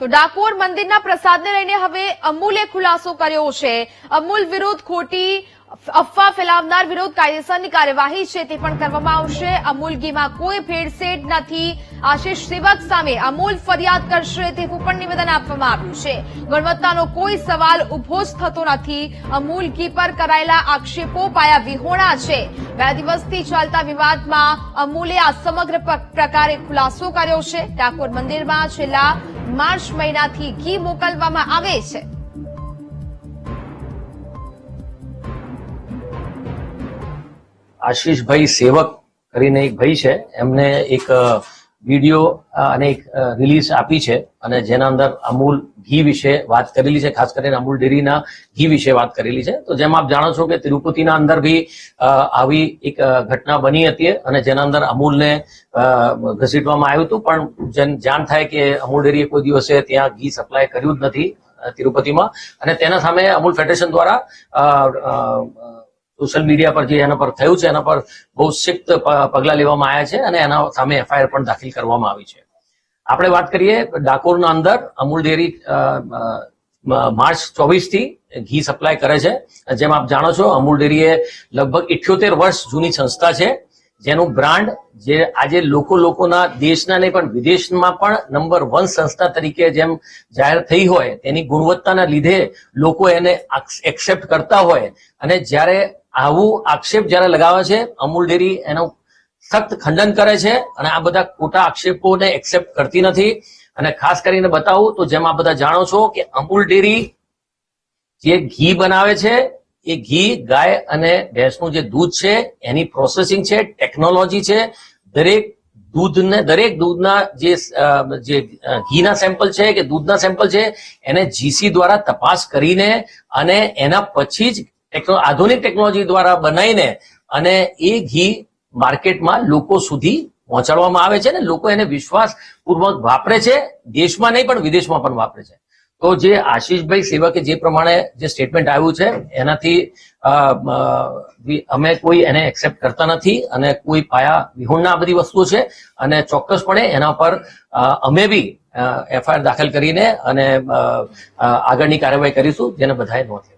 તો ડાકોર મંદિરના પ્રસાદને લઈને હવે અમૂલે ખુલાસો કર્યો છે. અમૂલ વિરુદ્ધ ખોટી અફવા ફેલાવનાર વિરુદ્ધ કાયદેસરની કાર્યવાહી છે તે પણ કરવામાં આવશે. અમૂલ ઘીમાં કોઈ ભેળસેળ નથી. આશીષ સેવક સામે અમૂલ ફરિયાદ કરશે તેવું પણ નિવેદન આપવામાં આવ્યું છે. ગુણવત્તાનો કોઈ સવાલ ઊભો જ થતો નથી. અમૂલ ઘી પર કરાયેલા આક્ષેપો પાયા વિહોણા છે. બે દિવસથી ચાલતા વિવાદમાં અમૂલે આ સમગ્ર પ્રકારે ખુલાસો કર્યો છે. ડાકોર મંદિરમાં છેલ્લા માર્ચ મહિનાથી ઘી મોકલવામાં આવે છે. આશીષભાઈ સેવક કરીને એક ભાઈ છે. એમને એક વીડિયો અને એક રિલીઝ આપી છે અને જેના અંદર અમૂલ ઘી વિશે વાત કરેલી છે, ખાસ કરીને અમૂલ ડેરીના ઘી વિશે વાત કરેલી છે. તો જેમ આપ જાણો છો કે તિરુપતિના અંદર બી આવી એક ઘટના બની હતી અને જેના અંદર અમૂલને ઘસીટવામાં આવ્યું હતું. પણ જેમ જાણ થાય કે અમૂલ ડેરીએ કોઈ દિવસે ત્યાં ઘી સપ્લાય કર્યું જ નથી તિરુપતિમાં. અને તેના સામે અમૂલ ફેડરેશન દ્વારા સોશિયલ મીડિયા પર જે એના પર થયું છે, એના પર બહુ સિક્ત પગલાં લેવામાં આવ્યા છે અને એના સામે એફઆઈઆર પણ દાખલ કરવામાં આવી છે. આપણે વાત કરીએ ડાકોરના અંદર અમૂલ ડેરી માર્ચ ચોવીસથી ઘી સપ્લાય કરે છે. જેમ આપ જાણો છો, અમૂલ ડેરી એ લગભગ ઇઠ્યોતેર વર્ષ જૂની સંસ્થા છે. જેનું બ્રાન્ડ જે આજે લોકો લોકોના દેશના નહીં, પણ વિદેશમાં પણ નંબર વન સંસ્થા તરીકે જેમ જાહેર થઈ હોય, તેની ગુણવત્તાના લીધે લોકો એને એક્સેપ્ટ કરતા હોય. અને જ્યારે આવું આક્ષેપ જ્યારે લગાવે છે, અમૂલ ડેરી એનું સખ્ત ખંડન કરે છે અને આ બધા ખોટા આક્ષેપોને એક્સેપ્ટ કરતી નથી. અને ખાસ કરીને બતાવું, તો જેમ આ બધા જાણો છો કે અમૂલ ડેરી જે ઘી બનાવે છે, એ ઘી, ગાય અને ભેંસનું જે દૂધ છે, એની પ્રોસેસિંગ છે ટેકનોલોજી છે. દરેક દૂધને, દરેક દૂધના જે ઘીના સેમ્પલ છે કે દૂધના સેમ્પલ છે, એને જીસી દ્વારા તપાસ કરીને અને એના પછી જ આધુનિક ટેકનોલોજી દ્વારા બનાવીને અને એ ઘી માર્કેટમાં લોકો સુધી પહોંચાડવામાં આવે છે ને લોકો એને વિશ્વાસ પૂર્વક વાપરે છે. દેશમાં નહીં, પણ વિદેશમાં પણ વાપરે છે. તો જે આશીષભાઈ સેવકે જે પ્રમાણે જે સ્ટેટમેન્ટ આવ્યું છે, એનાથી અમે કોઈ એને એક્સેપ્ટ કરતા નથી અને કોઈ પાયા વિહોણના આ બધી વસ્તુઓ છે અને ચોક્કસપણે એના પર અમે બી એફઆઈઆર દાખલ કરીને અને આગળની કાર્યવાહી કરીશું, જેને બધાએ નોંધ